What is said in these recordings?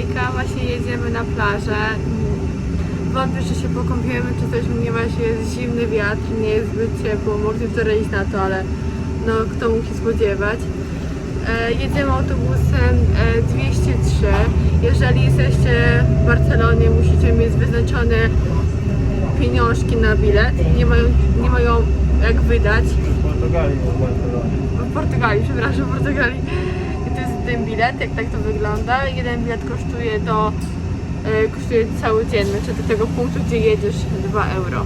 Hejka, właśnie jedziemy na plażę. Wątpię, że się pokąpiemy czy coś, ponieważ jest zimny wiatr, nie jest zbyt ciepło. Mogliśmy wczoraj iść na to, ale no kto mógł się spodziewać. E, jedziemy autobusem e, 203. Jeżeli jesteście w Barcelonie, musicie mieć wyznaczone pieniążki na bilet. Nie mają, nie mają jak wydać. W Portugalii w Barcelonie. W Portugalii, przepraszam, w Portugalii. Ten bilet, jak tak to wygląda. Jeden bilet kosztuje do e, kosztuje cały dzień, znaczy do tego punktu, gdzie jedziesz 2 euro.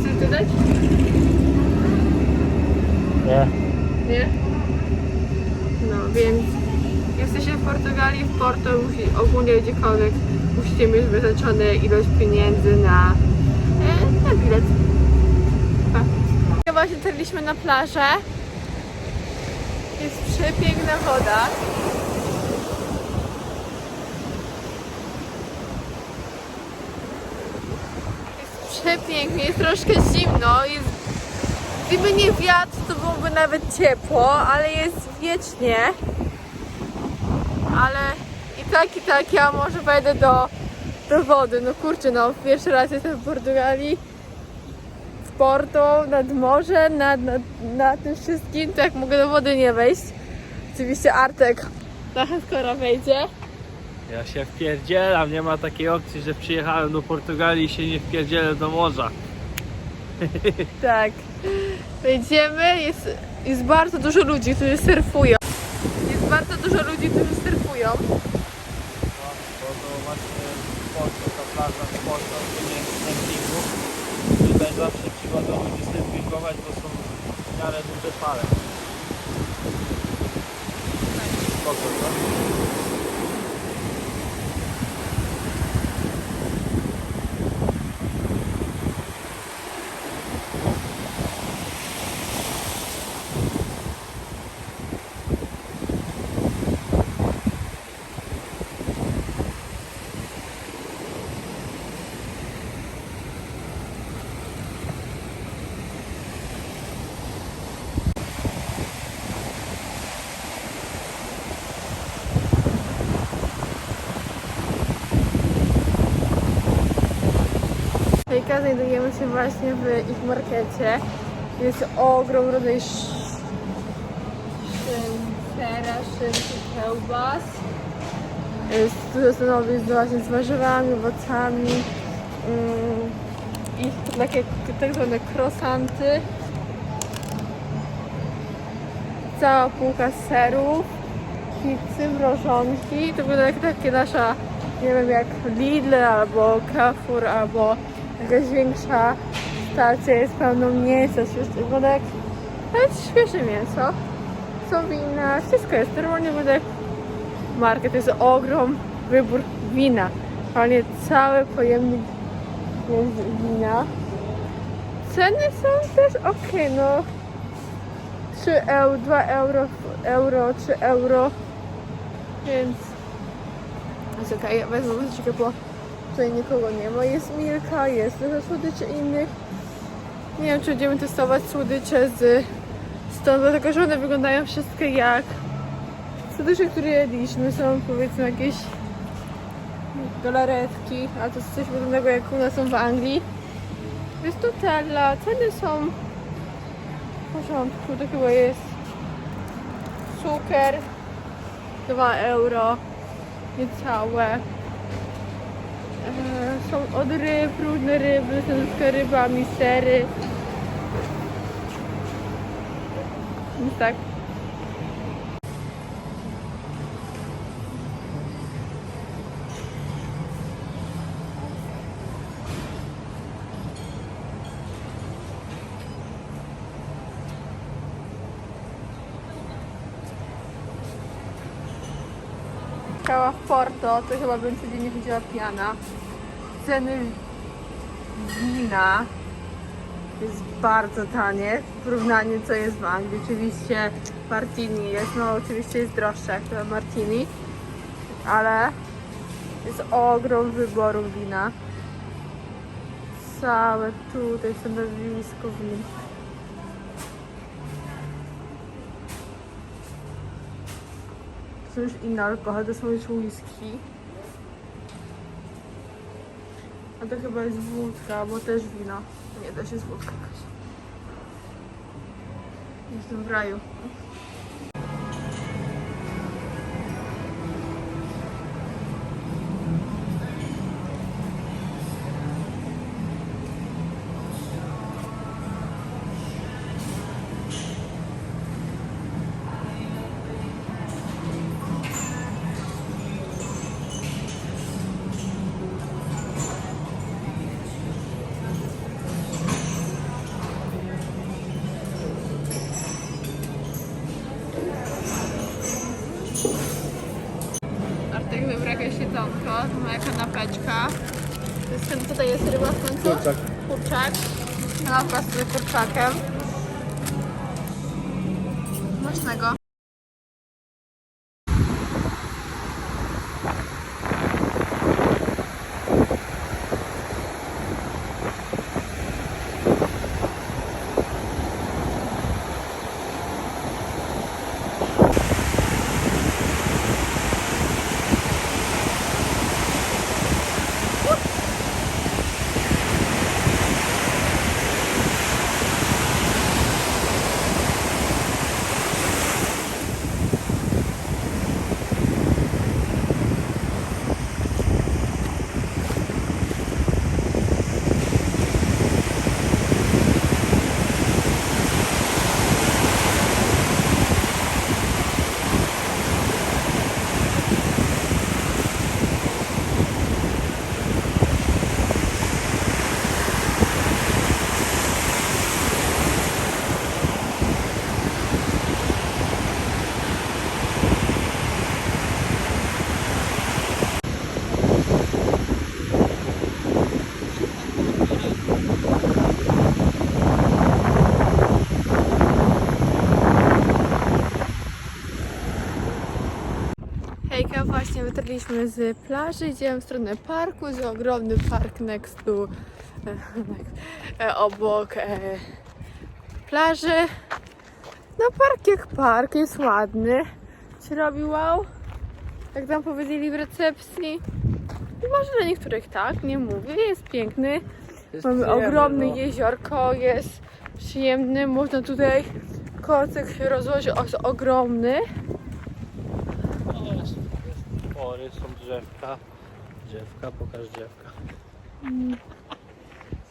Chcesz dodać? Nie. Nie? No więc jesteście w Portugalii, w Porto, musi, ogólnie gdziekolwiek musicie mieć wyznaczone ilość pieniędzy na, e, na bilet. Pa. Właśnie trafiliśmy na plażę. Jest przepiękna woda. Jest przepięknie, jest troszkę zimno, jest Gdyby nie wiatr, to byłoby nawet ciepło, ale jest wiecznie. Ale i tak, i tak ja może wejdę do, do wody. No kurczę, no pierwszy raz jestem w Portugalii, w Porto, nad morze, nad, nad, nad tym wszystkim, to jak mogę do wody nie wejść. Oczywiście Artek trochę skoro wejdzie. Ja się wpierdzielam, nie ma takiej opcji, że przyjechałem do Portugalii i się nie wpierdzielę do morza. Tak. Wejdziemy, jest, jest bardzo dużo ludzi, którzy surfują. Jest bardzo dużo ludzi, którzy surfują. Bo to właśnie Porto, ta plaża w Porto, to nie jest. Tutaj zawsze do ludzi surfingować, bo są w miarę duże fale. Spoko? Hejka, znajdujemy się właśnie w ich markecie. Jest ogrom rodzaj sera, szynki, kiełbas. Dużo stanowisk właśnie z warzywami, owocami. Mm, I takie tak zwane krosanty. Cała półka serów, pizzy, mrożonki. To wygląda jak takie nasza, nie wiem, jak Lidl albo Carrefour albo jakaś większa stacja jest pełną mięsa, świeże, wygląda jak nawet świeże mięso. Są wina, wszystko jest. Normalnie jak market, jest ogrom wybór wina. Realnie cały pojemnik jest wina. Ceny są też ok, no 3 euro, 2 euro, euro, 3 euro, więc jest okej, okay. wezmę bo tutaj nikogo nie ma. Jest Milka, jest dużo słodyczy innych. Nie wiem, czy będziemy testować słodycze z stąd, dlatego że one wyglądają wszystkie jak słodycze, które jedliśmy. Są powiedzmy jakieś galaretki, a to jest coś podobnego jak u nas są w Anglii. Jest Nutella, ceny są w porządku, to chyba jest cukier 2 euro, niecałe. E, Są od ryb, różne ryby, są z rybami, sery. Więc tak. Mieszkała w Porto, to chyba bym codziennie chodziła pijana. Ceny wina jest bardzo tanie w porównaniu co jest w Anglii. Oczywiście Martini jest, no oczywiście jest droższe jak to Martini, ale jest ogrom wyboru wina. Całe tutaj stanowisko win. Są już inne alkohole, to są już whisky. A to chyba jest wódka, bo też wino. Nie, też jest wódka jakaś. Jestem w raju. Jedzonko, to moja kanapeczka. To jest ten, tutaj jest ryba w końcu? Kurczak. Kurczak. Kanapka z tym kurczakiem. Smacznego. Wytarliśmy z plaży, idziemy w stronę parku, jest ogromny park next to, e, obok e, plaży. No park jak park, jest ładny, się robi wow, jak tam powiedzieli w recepcji. Może dla niektórych tak, nie mówię, jest piękny. Mamy ogromne no. jeziorko, jest przyjemny, można tutaj kocyk się rozłoży, jest ogromny. No są drzewka. Drzewka, pokaż drzewka.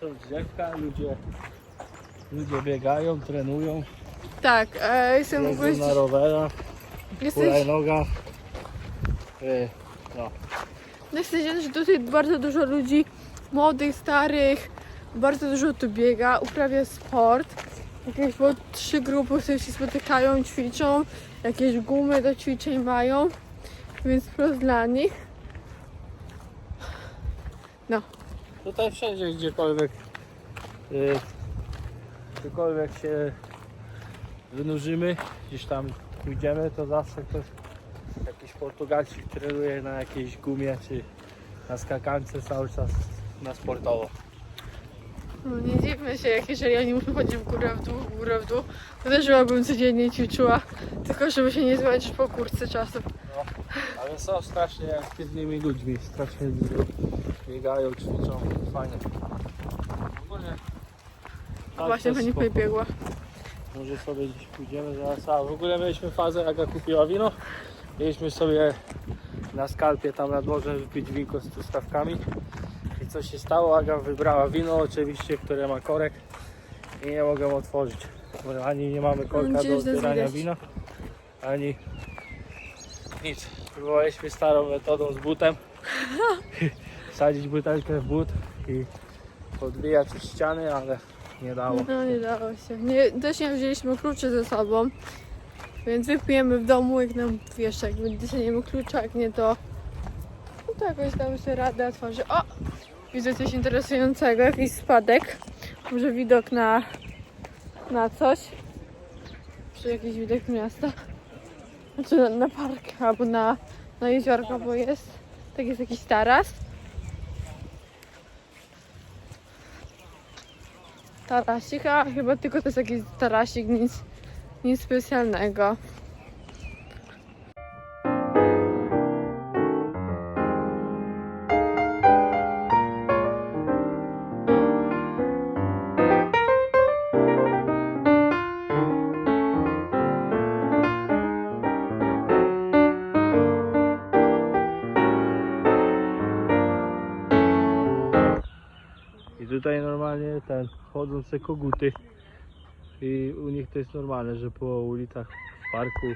Są drzewka, ludzie, ludzie biegają, trenują, Tak, e, jestem jeżdżą na rowerach, Jesteś, hulajnogach. Y, No, no jesteś że tutaj bardzo dużo ludzi młodych, starych, bardzo dużo tu biega, uprawia sport. Jakieś bo trzy grupy sobie się spotykają, ćwiczą, jakieś gumy do ćwiczeń mają, więc plus dla nich. No, tutaj wszędzie, gdziekolwiek, y, gdziekolwiek się wynurzymy, gdzieś tam pójdziemy, to zawsze ktoś, jakiś Portugalczyk trenuje na jakiejś gumie, czy na skakance cały czas na sportowo. No nie dziwmy się, jak jeżeli oni muszą chodzić w górę, w dół, w górę, w dół, to też byłabym codziennie ćwiczyła, tylko żeby się nie zmęczyć po kurce czasem. No, ale są strasznie aktywnymi ludźmi, strasznie dużo biegają, ćwiczą, fajnie. Ogólnie A tak, właśnie pani spoko. pobiegła. Może sobie gdzieś pójdziemy zaraz. A w ogóle mieliśmy fazę, Aga kupiła wino. Mieliśmy sobie na skalpie tam nad morzem wypić winko z truskawkami. Co się stało? Aga wybrała wino oczywiście, które ma korek i nie mogę otworzyć. Bo ani nie mamy korka Gdzieś do otwierania wina, ani nic. Próbowaliśmy starą metodą z butem. Sadzić butelkę w but i podbijać od ściany, ale nie dało. No nie dało się. Nie, też nie wzięliśmy kluczy ze sobą. Więc wypijemy w domu, jak nam wiesz, jak dostaniemy klucza, jak nie to. No to jakoś damy sobie radę, otworzy. O! Widzę coś interesującego, jakiś spadek. Może widok na, na coś. Czy jakiś widok miasta. Znaczy na, na park albo na, na jeziorko, bo jest. Tak jest jakiś taras. Tarasik, a chyba tylko to jest jakiś tarasik, nic, nic specjalnego. Tutaj normalnie ten, chodzące koguty. I u nich to jest normalne, że po ulicach w parku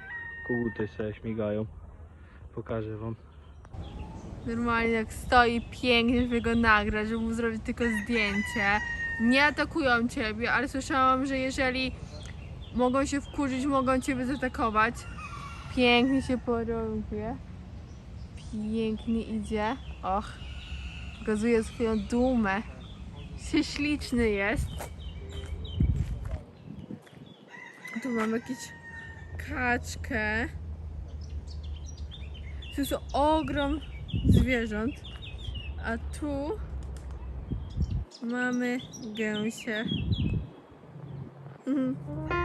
koguty sobie śmigają. Pokażę wam. Normalnie tak stoi pięknie, żeby go nagrać, żeby mu zrobić tylko zdjęcie. Nie atakują ciebie, ale słyszałam, że jeżeli mogą się wkurzyć, mogą ciebie zaatakować. Pięknie się porąbie. Pięknie idzie. Och, pokazuje swoją dumę. Się śliczny jest. Tu mam jakieś kaczkę. To jest ogrom zwierząt. A tu mamy gęsie. Mhm.